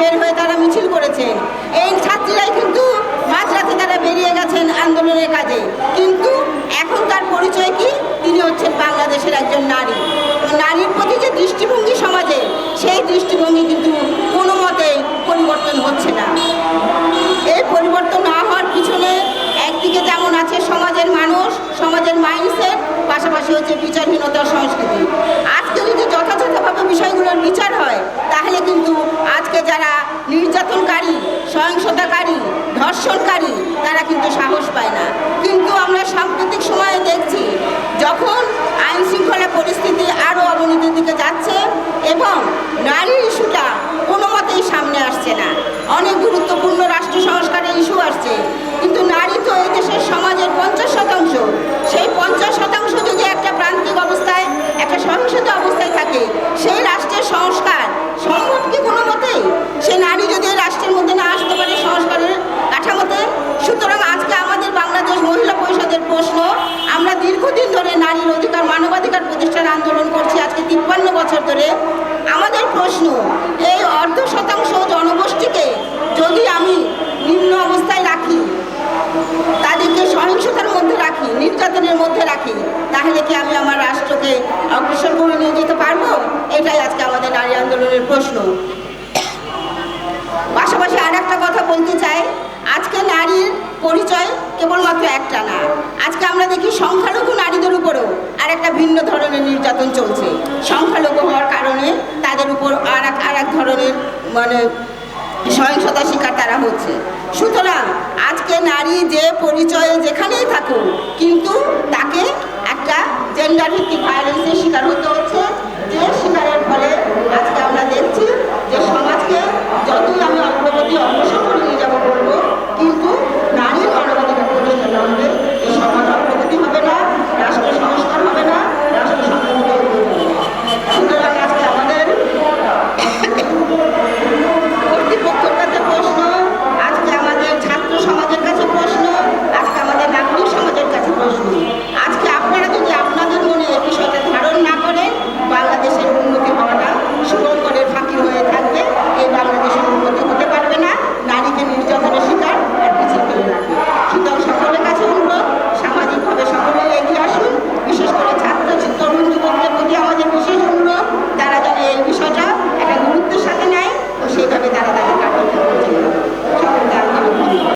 বের হয়ে তারা মিছিল করেছেন এই ছাত্রীরাই কিন্তু মাঝরাতে তারা বেরিয়ে গেছেন আন্দোলনের কাজে। কিন্তু এখন তার পরিচয় কি? তিনি হচ্ছেন বাংলাদেশের একজন নারী। নারীর প্রতি যে দৃষ্টিভঙ্গি সমাজে, সেই দৃষ্টিভঙ্গি কিন্তু কোনো মতেই পরিবর্তন হচ্ছে না। এই পরিবর্তন না হওয়ার পিছনে একদিকে যেমন আছে সমাজের মানুষ, সমাজের মাইন্ডসেট পাশাপাশি হচ্ছে বিচারহীনতার সংস্কৃতি। আসছে। কিন্তু নারী তো এই দেশের সমাজের পঞ্চাশ শতাংশ। সেই পঞ্চাশ শতাংশ যদি একটা প্রান্তিক অবস্থায়, একটা সহিংসত অবস্থায় থাকে, সেই রাষ্ট্রের সংস্কার সম্ভব কি কোনো মতেই? সে নারী যদি রাষ্ট্রের মধ্যে না আসতে পারে সংস্কারের কাঠামোতে, সুতরাং আজকে আমাদের বাংলাদেশ মহিলা পরিষদের প্রশ্ন, আমরা দীর্ঘদিন ধরে নারীর অধিকার, মানবাধিকার প্রতিষ্ঠান আন্দোলন করছি, আজকে তিপ্পান্ন বছর ধরে। আজকে আমাদের নারী আন্দোলনের প্রশ্ন। পাশাপাশি আর একটা কথা বলতে চাই, আজকে নারীর পরিচয় কেবলমাত্র একটা না, আজকে আমরা দেখি সংখ্যালঘু নারীদের উপরেও আর একটা ভিন্ন ধরনের নির্যাতন চলছে। সংখ্যালঘু হওয়ার কারণে তাদের উপর আর এক আর এক ধরনের মানে সহিংসতা শিকার তারা হচ্ছে। সুতরাং আজকে নারী যে পরিচয়ে যেখানেই থাকুক, কিন্তু তাকে একটা জেন্ডার ভিত্তিক ভায়োলেন্সের শিকার হতে হচ্ছে